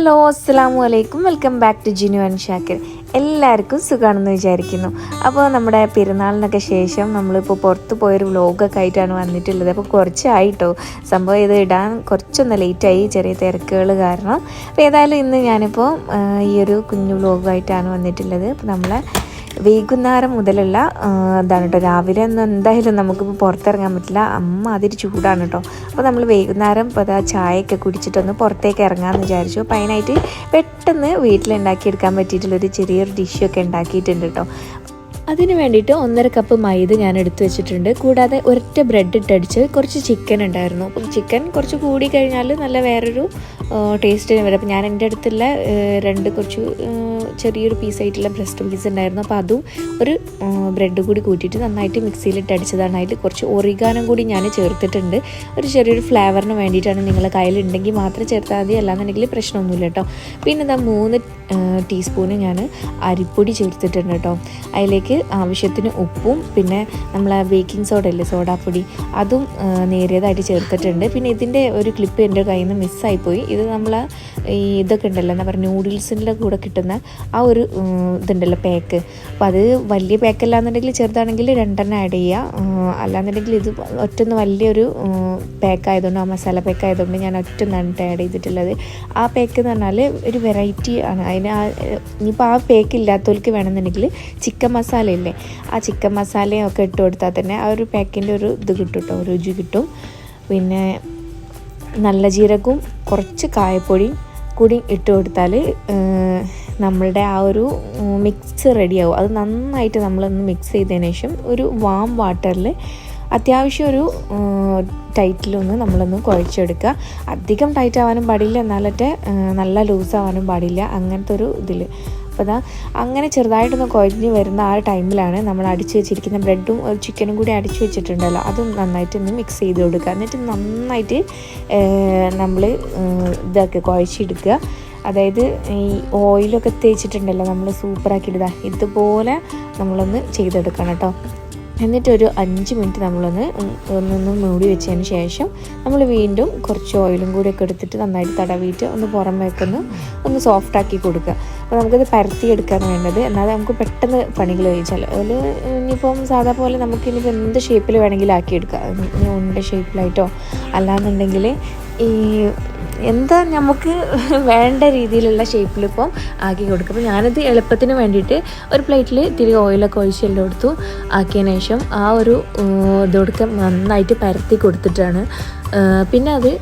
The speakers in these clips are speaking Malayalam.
ഹലോ അസ്സാം വലൈക്കും welcome back to Jinu and Shakir. എല്ലാവർക്കും സുഖമാണെന്ന് വിചാരിക്കുന്നു. അപ്പോൾ നമ്മുടെ പെരുന്നാളിനൊക്കെ ശേഷം നമ്മളിപ്പോൾ പുറത്ത് പോയൊരു വ്ലോഗൊക്കെ ആയിട്ടാണ് വന്നിട്ടുള്ളത്. അപ്പോൾ കുറച്ചായിട്ടോ. സംഭവം ഇത് ഇടാൻ കുറച്ചൊന്ന് ലേറ്റായി. ചെറിയ തിരക്കുകൾ കാരണം. അപ്പോൾ ഏതായാലും ഇന്ന് ഞാനിപ്പോൾ ഈ ഒരു കുഞ്ഞു വ്ലോഗായിട്ടാണ് വന്നിട്ടുള്ളത്. അപ്പോൾ നമ്മളെ വൈകുന്നേരം മുതലുള്ള എന്താണ് കേട്ടോ രാവിലെ ഒന്നും എന്തായാലും നമുക്കിപ്പോൾ പുറത്തിറങ്ങാൻ പറ്റില്ല. അമ്മ അതിരി ചൂടാണ് കേട്ടോ അപ്പോൾ നമ്മൾ വൈകുന്നേരം ഇപ്പോൾ അതാ ചായയൊക്കെ കുടിച്ചിട്ടൊന്ന് പുറത്തേക്ക് ഇറങ്ങാമെന്ന് വിചാരിച്ചു. അപ്പോൾ അതിനായിട്ട് പെട്ടെന്ന് വീട്ടിലുണ്ടാക്കിയെടുക്കാൻ പറ്റിയിട്ടുള്ളൊരു ചെറിയൊരു ഡിഷൊക്കെ ഉണ്ടാക്കിയിട്ടുണ്ട് കേട്ടോ അതിന് വേണ്ടിയിട്ട് ഒന്നര കപ്പ് മൈദ ഞാൻ എടുത്തു വെച്ചിട്ടുണ്ട്. കൂടാതെ ഒരൊറ്റ ബ്രെഡ് ഇട്ടടിച്ച് കുറച്ച് ചിക്കൻ ഉണ്ടായിരുന്നു. അപ്പം ചിക്കൻ കുറച്ച് കൂടി കഴിഞ്ഞാൽ നല്ല വേറൊരു ടേസ്റ്റിന് വരും. അപ്പം ഞാൻ എന്റെ അടുത്തുള്ള രണ്ട് കുറച്ച് ചെറിയൊരു പീസായിട്ടുള്ള ബ്രസ്റ്റ് പീസ് ഉണ്ടായിരുന്നു. അപ്പോൾ അതും ഒരു ബ്രെഡ് കൂടി കൂട്ടിയിട്ട് നന്നായിട്ട് മിക്സിയിലിട്ട് അടിച്ചതാണ് അതിൽ കുറച്ച് ഒറിഗാനം കൂടി ഞാൻ ചേർത്തിട്ടുണ്ട്. ഒരു ചെറിയൊരു ഫ്ലേവറിന് വേണ്ടിയിട്ടാണ് നിങ്ങളെ കയ്യിലുണ്ടെങ്കിൽ മാത്രം ചേർത്താൽ മതി. അല്ലാന്നുണ്ടെങ്കിൽ പ്രശ്നമൊന്നുമില്ല കേട്ടോ. പിന്നെ ഇതാ മൂന്ന് ടീസ്പൂണ് ഞാൻ അരിപ്പൊടി ചേർത്തിട്ടുണ്ട് കേട്ടോ. അതിലേക്ക് ആവശ്യത്തിന് ഉപ്പും പിന്നെ നമ്മൾ ബേക്കിംഗ് സോഡ അല്ലേ സോഡാപ്പൊടി അതും നേരിയതായിട്ട് ചേർത്തിട്ടുണ്ട്. പിന്നെ ഇതിന്റെ ഒരു ക്ലിപ്പ് എന്റെ കയ്യിൽ നിന്ന് മിസ്സായിപ്പോയി ഇത് നമ്മൾ ഈ ഇതൊക്കെ ഉണ്ടല്ലോ എന്താ പറയുക നൂഡിൽസിന്റെ കൂടെ കിട്ടുന്ന ആ ഒരു ഇതുണ്ടല്ലോ പാക്ക് അപ്പോൾ അത് വലിയ പാക്ക് അല്ലാന്നുണ്ടെങ്കിൽ ചെറുതാണെങ്കിൽ രണ്ടെണ്ണം ആഡ് ചെയ്യുക അല്ലാന്നുണ്ടെങ്കിൽ ഇത് ഒറ്റൊന്ന് വലിയൊരു പാക്ക് ആയതുകൊണ്ട് ആ മസാല പാക്ക് ആയതുകൊണ്ട് ഞാൻ ഒറ്റൊന്നാണ് ആഡ് ചെയ്തിട്ടുള്ളത്. ആ പാക്ക് എന്ന് പറഞ്ഞാൽ ഒരു വെറൈറ്റി ആണ്. അതിന് ആ ഇനിയിപ്പോൾ ആ പാക്ക് ഇല്ലാത്തവർക്ക് വേണമെന്നുണ്ടെങ്കിൽ ചിക്കൻ മസാല ഇല്ലേ ആ ചിക്കൻ മസാലയും ഒക്കെ ഇട്ട് കൊടുത്താൽ തന്നെ ആ ഒരു പാക്കിന്റെ ഒരു ഇത് കിട്ടും കേട്ടോ രുചി കിട്ടും. പിന്നെ നല്ല ജീരകവും കുറച്ച് കായപ്പൊടിയും കൂടി ഇട്ട് കൊടുത്താൽ നമ്മളുടെ ആ ഒരു മിക്സ് റെഡിയാവും അത് നന്നായിട്ട് നമ്മളൊന്ന് മിക്സ് ചെയ്തതിന് ശേഷം ഒരു വാം വാട്ടറിൽ അത്യാവശ്യം ഒരു ടൈറ്റിലൊന്ന് നമ്മളൊന്ന് കുഴച്ചെടുക്കുക. അധികം ടൈറ്റ് ആവാനും പാടില്ല എന്നാലത്തെ നല്ല ലൂസ് ആവാനും പാടില്ല അങ്ങനത്തെ ഒരു ഇതിൽ. അപ്പോൾ അങ്ങനെ ചെറുതായിട്ടൊന്ന് കുഴഞ്ഞ് വരുന്ന ആ ടൈമിലാണ് നമ്മൾ അടിച്ച് വെച്ചിരിക്കുന്ന ബ്രെഡും ഒരു ചിക്കനും കൂടി അടിച്ച് വെച്ചിട്ടുണ്ടല്ലോ. അതും നന്നായിട്ട് ഒന്ന് മിക്സ് ചെയ്ത് കൊടുക്കുക. എന്നിട്ട് നന്നായിട്ട് നമ്മൾ ഇതാക്കുക കുഴച്ചെടുക്കുക. അതായത് ഈ ഓയിലൊക്കെ തേച്ചിട്ടുണ്ടല്ലോ നമ്മൾ സൂപ്പറാക്കി ഇടുക ഇതുപോലെ നമ്മളൊന്ന് ചെയ്തെടുക്കണം കേട്ടോ. എന്നിട്ട് ഒരു അഞ്ച് മിനിറ്റ് നമ്മളൊന്ന് ഒന്നൊന്ന് മൂടി വെച്ചതിന് ശേഷം നമ്മൾ വീണ്ടും കുറച്ച് ഓയിലും കൂടി ഒക്കെ എടുത്തിട്ട് നന്നായിട്ട് തടവിയിട്ട് ഒന്ന് പുറം വെക്കുന്നു ഒന്ന് സോഫ്റ്റ് ആക്കി കൊടുക്കുക. അപ്പോൾ നമുക്കത് പരത്തിയെടുക്കാൻ വേണ്ടത്. എന്നാലും നമുക്ക് പെട്ടെന്ന് പണികൾ കഴിച്ചാൽ അതിൽ ഇനിയിപ്പം സാധാ പോലെ നമുക്ക് ഇനിയിപ്പോൾ എന്ത് ഷേപ്പിൽ വേണമെങ്കിലും ആക്കിയെടുക്കാം. ഇനി ഉണ്ട ഷേപ്പിലായിട്ടോ അല്ലാന്നുണ്ടെങ്കിൽ ഈ എന്താ നമുക്ക് വേണ്ട രീതിയിലുള്ള ഷേപ്പിൽ ഇപ്പം ആക്കി കൊടുക്കും. അപ്പോൾ ഞാനത് എളുപ്പത്തിന് വേണ്ടിയിട്ട് ഒരു പ്ലേറ്റിൽ ഇത്തിരി ഓയിലൊക്കെ ഒഴിച്ച് എല്ലാം എടുത്തു. ആക്കിയതിന് ശേഷം ആ ഒരു ഇതൊടുക്ക നന്നായിട്ട് പരത്തി കൊടുത്തിട്ടാണ്. പിന്നെ അത്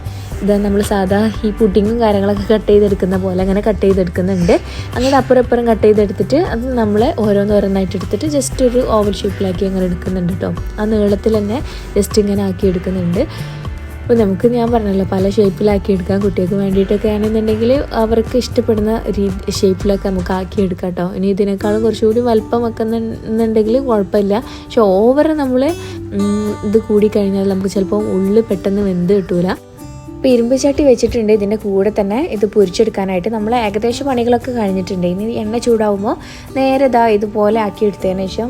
ഇത് നമ്മൾ സാധാ ഈ പുഡിങ്ങും കാര്യങ്ങളൊക്കെ കട്ട് ചെയ്തെടുക്കുന്ന പോലെ അങ്ങനെ കട്ട് ചെയ്തെടുക്കുന്നുണ്ട്. അങ്ങനെ അപ്പുറം അപ്പുറം കട്ട് ചെയ്തെടുത്തിട്ട് അത് നമ്മൾ ഓരോന്നോരോന്നായിട്ട് എടുത്തിട്ട് ജസ്റ്റ് ഒരു ഓവൽ ഷേപ്പിലാക്കി അങ്ങനെ എടുക്കുന്നുണ്ട് കേട്ടോ ആ നീളത്തിൽ തന്നെ ജസ്റ്റ് ഇങ്ങനെ ആക്കി എടുക്കുന്നുണ്ട്. അപ്പോൾ നമുക്ക് ഞാൻ പറഞ്ഞല്ലോ പല ഷേപ്പിലാക്കി എടുക്കാം കുട്ടികൾക്ക് വേണ്ടിയിട്ടൊക്കെ ആണെന്നുണ്ടെങ്കിൽ അവർക്ക് ഇഷ്ടപ്പെടുന്ന രീതി ഷേപ്പിലൊക്കെ നമുക്ക് ആക്കി എടുക്കാം കേട്ടോ ഇനി ഇതിനേക്കാളും കുറച്ചുകൂടി വലുപ്പം വെക്കുന്നുണ്ടെങ്കിൽ കുഴപ്പമില്ല. പക്ഷെ ഓവർ നമ്മൾ ഇത് കൂടിക്കഴിഞ്ഞാൽ നമുക്ക് ചിലപ്പോൾ ഉള്ളിൽ പെട്ടെന്ന് വെന്ത് കിട്ടൂല. ഇപ്പോൾ ഇരുമ്പ് ചട്ടി വെച്ചിട്ടുണ്ട്. ഇതിന്റെ കൂടെ തന്നെ ഇത് പൊരിച്ചെടുക്കാനായിട്ട് നമ്മൾ ഏകദേശം പണികളൊക്കെ കഴിഞ്ഞിട്ടുണ്ട്. ഇനി എണ്ണ ചൂടാവുമ്പോൾ നേരെ ഇതാ ഇതുപോലെ ആക്കി എടുത്തതിന് ശേഷം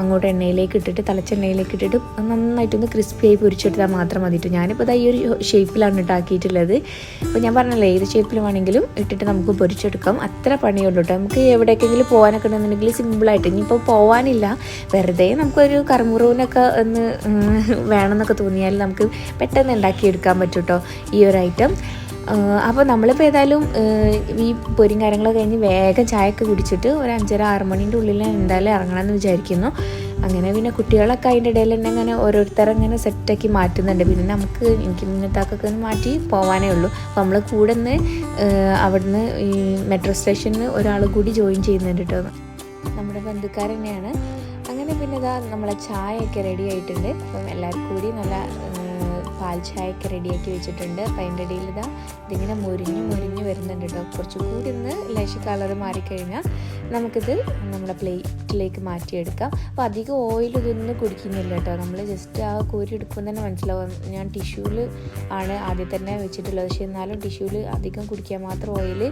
അങ്ങോട്ട് എണ്ണയിലേക്ക് ഇട്ടിട്ട് തലച്ചെണ്ണയിലേക്ക് ഇട്ടിട്ട് നന്നായിട്ടൊന്ന് ക്രിസ്പിയായി പൊരിച്ചെടുത്താൽ മാത്രം മതിയിട്ട് ഞാനിപ്പോൾ ഇതാ ഈ ഒരു ഷേപ്പിലാണ് ഇട്ട് ആക്കിയിട്ടുള്ളത്. അപ്പോൾ ഞാൻ പറഞ്ഞല്ലേ ഏത് ഷേപ്പിൽ വേണമെങ്കിലും ഇട്ടിട്ട് നമുക്ക് പൊരിച്ചെടുക്കാം. അത്ര പണിയുള്ളൂ കേട്ടോ നമുക്ക് എവിടേക്കെങ്കിലും പോകാനൊക്കെ ഉണ്ടെന്നുണ്ടെങ്കിൽ സിമ്പിളായിട്ട് ഇനിയിപ്പോൾ പോകാനില്ല വെറുതെ നമുക്കൊരു കറുമുറൂനൊക്കെ ഒന്ന് വേണമെന്നൊക്കെ തോന്നിയാൽ നമുക്ക് പെട്ടെന്ന് ഉണ്ടാക്കിയെടുക്കാൻ പറ്റും കേട്ടോ ഒരു ഐറ്റം അപ്പോൾ നമ്മളിപ്പോൾ ഏതായാലും ഈ പൊരിയും കാര്യങ്ങളൊക്കെ കഴിഞ്ഞ് വേഗം ചായയൊക്കെ കുടിച്ചിട്ട് ഒരു അഞ്ചര ആറ് മണീന്റെ ഉള്ളിൽ എന്തായാലും ഇറങ്ങണമെന്ന് വിചാരിക്കുന്നു. അങ്ങനെ പിന്നെ കുട്ടികളൊക്കെ അതിന്റെ ഇടയിൽ തന്നെ അങ്ങനെ ഓരോരുത്തർ അങ്ങനെ സെറ്റാക്കി മാറ്റുന്നുണ്ട്. പിന്നെ നമുക്ക് എനിക്ക് മുന്നത്താക്കൊക്കെ ഒന്ന് മാറ്റി പോകാനേ ഉള്ളൂ. അപ്പോൾ നമ്മൾ കൂടെ നിന്ന് അവിടുന്ന് ഈ മെട്രോ സ്റ്റേഷനിൽ ഒരാൾ കൂടി ജോയിൻ ചെയ്യുന്നുണ്ട് കേട്ടോ നമ്മുടെ ബന്ധുക്കാർ തന്നെയാണ്. അങ്ങനെ പിന്നെ ഇതാ നമ്മളെ ചായയൊക്കെ റെഡി ആയിട്ടുണ്ട്. അപ്പം എല്ലാവർക്കും കൂടി നല്ല പാൽ ചായയൊക്കെ റെഡിയാക്കി വെച്ചിട്ടുണ്ട്. അപ്പം അതിന്റെ ഇടയിൽ ഇതാ ഇതിങ്ങനെ മുരിഞ്ഞ് മുരിഞ്ഞ് വരുന്നുണ്ട് കേട്ടോ. കുറച്ച് കൂടി ഒന്ന് ലേശ കളർ മാറിക്കഴിഞ്ഞാൽ നമുക്കിത് നമ്മുടെ പ്ലേറ്റിലേക്ക് മാറ്റിയെടുക്കാം. അപ്പോൾ അധികം ഓയിൽ ഇതൊന്നും കുടിക്കുന്നില്ല കേട്ടോ. നമ്മൾ ജസ്റ്റ് ആ കോരി എടുക്കുമ്പോൾ തന്നെ മനസ്സിലാവും. ഞാൻ ടിഷ്യൂവിൽ ആണ് ആദ്യം തന്നെ വെച്ചിട്ടുള്ളത്. പക്ഷേ എന്നാലും ടിഷ്യൂവിൽ അധികം കുടിക്കാൻ മാത്രം ഓയിൽ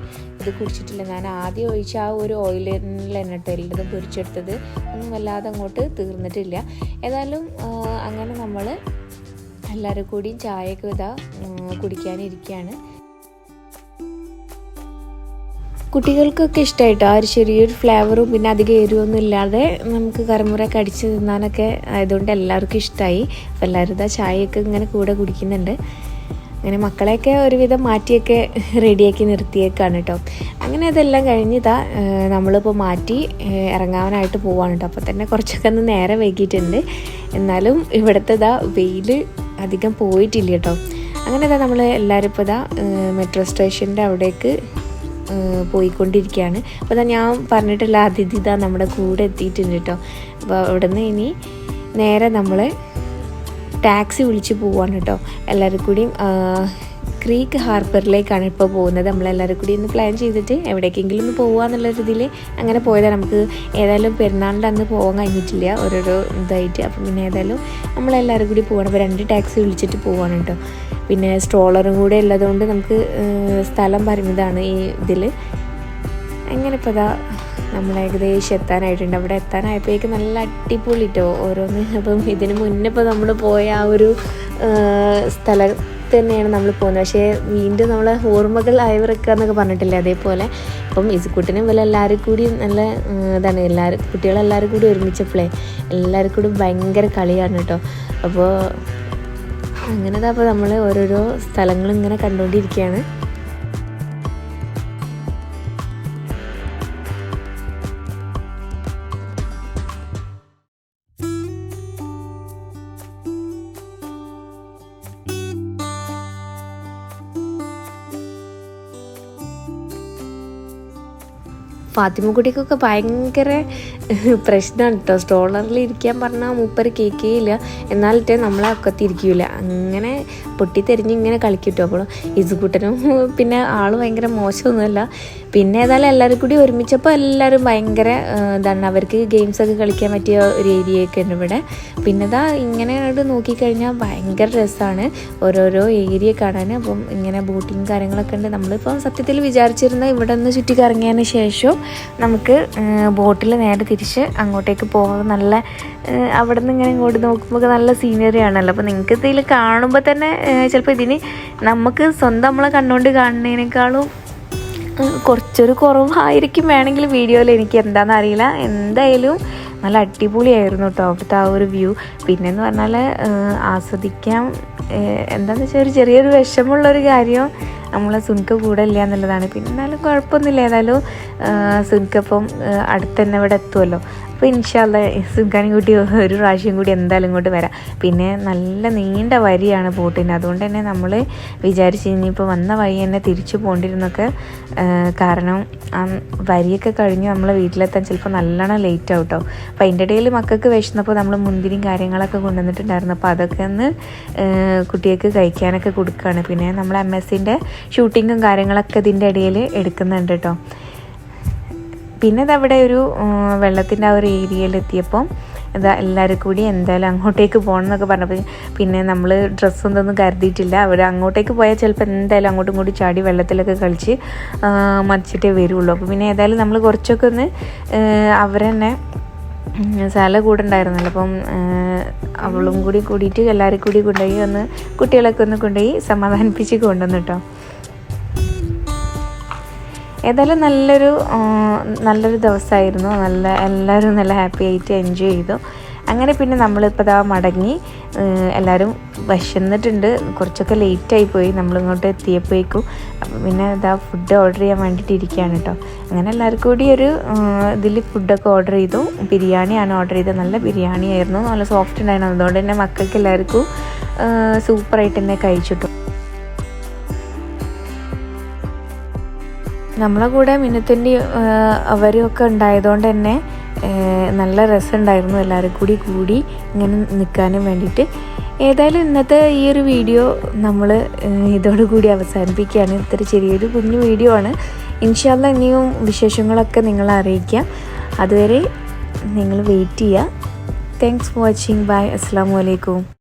ഇത് കുടിച്ചിട്ടില്ല. ഞാൻ ആദ്യം ഒഴിച്ച് ആ ഒരു ഓയിലിൽ തന്നെ കേട്ടോ എല്ലാതും പൊരിച്ചെടുത്തത്. ഒന്നും വല്ലാതെ അങ്ങോട്ട് തീർന്നിട്ടില്ല. ഏതായാലും അങ്ങനെ നമ്മൾ എല്ലാവരും കൂടി ചായയൊക്കെ ഇതാ കുടിക്കാനിരിക്കുകയാണ് കുട്ടികൾക്കൊക്കെ ഇഷ്ടമായിട്ടോ ആ ഒരു ചെറിയൊരു ഫ്ലേവറും പിന്നെ അധികം എരിവൊന്നും ഇല്ലാതെ നമുക്ക് കറമുറയൊക്കെ അടിച്ച് തിന്നാനൊക്കെ ആയതുകൊണ്ട് എല്ലാവർക്കും ഇഷ്ടമായി അപ്പോൾ എല്ലാവരും ഇതാ ചായയൊക്കെ ഇങ്ങനെ കൂടെ കുടിക്കുന്നുണ്ട്. അങ്ങനെ മക്കളെയൊക്കെ ഒരുവിധം മാറ്റിയൊക്കെ റെഡിയാക്കി നിർത്തിയേക്കാണ് കേട്ടോ അങ്ങനെ അതെല്ലാം കഴിഞ്ഞിതാ നമ്മളിപ്പോൾ മാറ്റി ഇറങ്ങാനായിട്ട് പോവാണ് കേട്ടോ അപ്പോൾ തന്നെ കുറച്ചൊക്കെ ഒന്ന് നേരെ വൈകിയിട്ടുണ്ട്. എന്നാലും ഇവിടുത്തെ ഇതാ വെയിൽ അധികം പോയിട്ടില്ല കേട്ടോ. അങ്ങനെ ഇതാ നമ്മൾ എല്ലാവരും ഇപ്പോൾ ഇതാ മെട്രോ സ്റ്റേഷന്റെ അവിടേക്ക് പോയിക്കൊണ്ടിരിക്കുകയാണ് അപ്പോൾ ഞാൻ പറഞ്ഞിട്ടുള്ള അതിഥി ഇതാ നമ്മുടെ കൂടെ എത്തിയിട്ടുണ്ട് കേട്ടോ. അപ്പോൾ അവിടെ നിന്ന് ഇനി നേരെ നമ്മൾ ടാക്സി വിളിച്ച് പോവാണ് കേട്ടോ. എല്ലാവരും കൂടിയും ക്രീക്ക് ഹാർബറിലേക്കാണ് ഇപ്പോൾ പോകുന്നത്. നമ്മളെല്ലാവരും കൂടി ഒന്ന് പ്ലാൻ ചെയ്തിട്ട് എവിടേക്കെങ്കിലും ഒന്ന് പോകാന്നുള്ള രീതിയിൽ അങ്ങനെ പോയതാണ്. നമുക്ക് ഏതായാലും പെരുന്നാളിന്റെ അന്ന് പോകാൻ കഴിഞ്ഞിട്ടില്ല. ഓരോരോ ഇതായിട്ട്. അപ്പം പിന്നെ ഏതായാലും നമ്മളെല്ലാവരും കൂടി പോകണം. അപ്പോൾ രണ്ട് ടാക്സി വിളിച്ചിട്ട് പോവാണ് കേട്ടോ. പിന്നെ സ്ട്രോളറും കൂടെ ഉള്ളതുകൊണ്ട് നമുക്ക് സ്ഥലം പരിമിതമാണ് ഈ ഇതിൽ. അങ്ങനെ ഇപ്പോൾ ഇതാ നമ്മൾ ഏകദേശം എത്താനായിട്ടുണ്ട്. അവിടെ എത്താനായപ്പോഴേക്ക് നല്ല അടിപൊളിട്ടോ ഓരോന്ന്. അപ്പം ഇതിന് മുന്നേ ഇപ്പോൾ നമ്മൾ പോയ ആ ഒരു സ്ഥലം തന്നെയാണ് നമ്മൾ പോകുന്നത്. പക്ഷേ വീണ്ടും നമ്മളെ ഓർമ്മകൾ അയവിറക്കുക എന്നൊക്കെ പറഞ്ഞിട്ടില്ലേ അതേപോലെ? അപ്പം ഇസുക്കുട്ടിനും പോലെ എല്ലാവരും കൂടി നല്ല ഇതാണ് എല്ലാവരും കുട്ടികളെല്ലാവരും കൂടി ഒരുമിച്ചപ്പോഴേ എല്ലാവരും കൂടി ഭയങ്കര കളിയാണ് കേട്ടോ. അപ്പോൾ അങ്ങനെ അപ്പോൾ നമ്മൾ ഓരോരോ സ്ഥലങ്ങൾ ഇങ്ങനെ കണ്ടുകൊണ്ടിരിക്കുകയാണ്. ഫാത്തിമക്കുട്ടിക്കൊക്കെ ഭയങ്കര പ്രശ്നമാണ് കേട്ടോ സ്ട്രോളറിൽ ഇരിക്കാൻ പറഞ്ഞാൽ മൂപ്പര് കേൾക്കുകയില്ല എന്നാലിട്ടേ നമ്മളെ ഒക്കത്തിരിക്കൂല അങ്ങനെ അങ്ങനെ പൊട്ടിത്തെറിഞ്ഞ് ഇങ്ങനെ കളിക്കിട്ടു. കേട്ടോ അപ്പോൾ ഇസുകൂട്ടനും പിന്നെ ആൾ ഭയങ്കര മോശമൊന്നുമല്ല. പിന്നെ ഏതായാലും എല്ലാവരും കൂടി ഒരുമിച്ചപ്പോൾ എല്ലാവരും ഭയങ്കര എന്താണ് അവർക്ക് ഗെയിംസൊക്കെ കളിക്കാൻ പറ്റിയ ഒരു ഏരിയയൊക്കെ ഉണ്ട് ഇവിടെ. പിന്നെ ഇതാ ഇങ്ങനെ നോക്കിക്കഴിഞ്ഞാൽ ഭയങ്കര രസമാണ് ഓരോരോ ഏരിയ കാണാൻ. അപ്പം ഇങ്ങനെ ബോട്ടിങ് കാര്യങ്ങളൊക്കെ ഉണ്ട്. നമ്മളിപ്പം സത്യത്തിൽ വിചാരിച്ചിരുന്ന ഇവിടെ നിന്ന് ചുറ്റി കറങ്ങിയതിന് ശേഷം നമുക്ക് ബോട്ടിൽ നേരെ തിരിച്ച് അങ്ങോട്ടേക്ക് പോകാൻ നല്ല അവിടെ നിന്ന് ഇങ്ങനെ ഇങ്ങോട്ട് നോക്കുമ്പോൾ നല്ല സീനറി ആണല്ലോ. അപ്പോൾ നിങ്ങൾക്ക് ഇതിൽ കാണുമ്പോൾ തന്നെ ചിലപ്പോൾ ഇതിന് നമുക്ക് സ്വന്തം നമ്മളെ കണ്ണുകൊണ്ട് കാണുന്നതിനേക്കാളും കുറച്ചൊരു കുറവായിരിക്കും വേണമെങ്കിൽ വീഡിയോയിൽ എനിക്ക് എന്താണെന്ന് അറിയില്ല. എന്തായാലും നല്ല അടിപൊളിയായിരുന്നു കേട്ടോ അവിടുത്തെ ആ ഒരു വ്യൂ പിന്നെന്ന് പറഞ്ഞാൽ ഏഹ് ആസ്വദിക്കാൻ എന്താണെന്ന് വെച്ചാൽ ഒരു ചെറിയൊരു വിഷമമുള്ളൊരു കാര്യം. നമ്മളെ സുൻക കൂടെ ഇല്ല എന്നുള്ളതാണ്. പിന്നെ എന്നാലും കുഴപ്പമൊന്നുമില്ല. ഏതായാലും സുൻക്കപ്പം അടുത്ത് തന്നെ ഇവിടെ എത്തുമല്ലോ അപ്പോൾ ഇൻഷാല്ല സുൽഖാനും കൂട്ടി ഒരു പ്രാവശ്യം കൂടി എന്തായാലും ഇങ്ങോട്ട് വരാം. പിന്നെ നല്ല നീണ്ട വരിയാണ് ബോട്ടിന് അതുകൊണ്ട് തന്നെ നമ്മൾ വിചാരിച്ച് ഇനിയിപ്പോൾ വന്ന വഴി തന്നെ തിരിച്ചു പോകേണ്ടിരുന്നൊക്കെ കാരണം വരിയൊക്കെ കഴിഞ്ഞ് നമ്മൾ വീട്ടിലെത്താൻ ചിലപ്പോൾ നല്ലോണം ലേറ്റ് ആവും കേട്ടോ അപ്പോൾ അതിന്റെ ഇടയിൽ മക്കൾക്ക് വിശന്നപ്പോൾ നമ്മൾ മുന്തിരിയും കാര്യങ്ങളൊക്കെ കൊണ്ടുവന്നിട്ടുണ്ടായിരുന്നു. അപ്പോൾ അതൊക്കെ ഒന്ന് കുട്ടികൾക്ക് കഴിക്കാനൊക്കെ കൊടുക്കുകയാണ് പിന്നെ നമ്മൾ എം എസിന്റെ ഷൂട്ടിങ്ങും കാര്യങ്ങളൊക്കെ ഇതിന്റെ ഇടയിൽ എടുക്കുന്നുണ്ട് കേട്ടോ പിന്നെ ഇതവിടെ ഒരു വെള്ളത്തിന്റെ ആ ഒരു ഏരിയയിൽ എത്തിയപ്പോൾ ഇതാ എല്ലാവരും കൂടി എന്തായാലും അങ്ങോട്ടേക്ക് പോകണം എന്നൊക്കെ പറഞ്ഞപ്പോൾ പിന്നെ നമ്മൾ ഡ്രസ്സൊന്നും ഒന്നും കരുതിയിട്ടില്ല. അവർ അങ്ങോട്ടേക്ക് പോയാൽ ചിലപ്പോൾ എന്തായാലും അങ്ങോട്ടും ഇങ്ങോട്ടും ചാടി വെള്ളത്തിലൊക്കെ കളിച്ച് മറിച്ചിട്ടേ വരുള്ളൂ. അപ്പോൾ പിന്നെ ഏതായാലും നമ്മൾ കുറച്ചൊക്കെ ഒന്ന് അവരെന്നെ സാല കൂടെ ഉണ്ടായിരുന്നല്ലോ. അപ്പം അവളും കൂടി കൂടിയിട്ട് എല്ലാവരും കൂടി കൊണ്ടുപോയി ഒന്ന് കുട്ടികളൊക്കെ ഒന്ന് കൊണ്ടുപോയി സമാധാനിപ്പിച്ച് കൊണ്ടുവന്നു കേട്ടോ. ഏതായാലും നല്ലൊരു നല്ലൊരു ദിവസമായിരുന്നു. നല്ല എല്ലാവരും നല്ല ഹാപ്പി ആയിട്ട് എൻജോയ് ചെയ്തു. അങ്ങനെ പിന്നെ നമ്മളിപ്പോൾ ഇതാ മടങ്ങി എല്ലാവരും വിശന്നിട്ടുണ്ട്. കുറച്ചൊക്കെ ലേറ്റായി പോയി. നമ്മളിങ്ങോട്ട് എത്തിയപ്പോഴേക്കും അപ്പം പിന്നെ ഇതാ ഫുഡ് ഓർഡർ ചെയ്യാൻ വേണ്ടിയിട്ട് ഇരിക്കുകയാണ് കേട്ടോ അങ്ങനെ എല്ലാവർക്കും കൂടി ഒരു ഇതിൽ ഫുഡൊക്കെ ഓർഡർ ചെയ്തു. ബിരിയാണിയാണ് ഓർഡർ ചെയ്തത്. നല്ല ബിരിയാണി ആയിരുന്നു നല്ല സോഫ്റ്റ് ഉണ്ടായിരുന്നു. അതുകൊണ്ട് തന്നെ മക്കൾക്ക് എല്ലാവർക്കും സൂപ്പറായിട്ട് തന്നെ കഴിച്ചിട്ടു. നമ്മളെ കൂടെ മിനുത്തിന്റെ അവരൊക്കെ ഉണ്ടായതുകൊണ്ട് തന്നെ നല്ല രസമുണ്ടായിരുന്നു എല്ലാവരും കൂടി കൂടി ഇങ്ങനെ നിൽക്കാനും വേണ്ടിയിട്ട്. ഏതായാലും ഇന്നത്തെ ഈ ഒരു വീഡിയോ നമ്മൾ ഇതോടുകൂടി അവസാനിപ്പിക്കുകയാണ്. ഇത്ര ചെറിയൊരു കുഞ്ഞു വീഡിയോ ആണ്. ഇൻഷാല്ല ഇനിയും വിശേഷങ്ങളൊക്കെ നിങ്ങളെ അറിയിക്കാം. അതുവരെ നിങ്ങൾ വെയിറ്റ് ചെയ്യുക. താങ്ക്സ് ഫോർ വാച്ചിങ് ബൈ അസ്സാം വലൈക്കും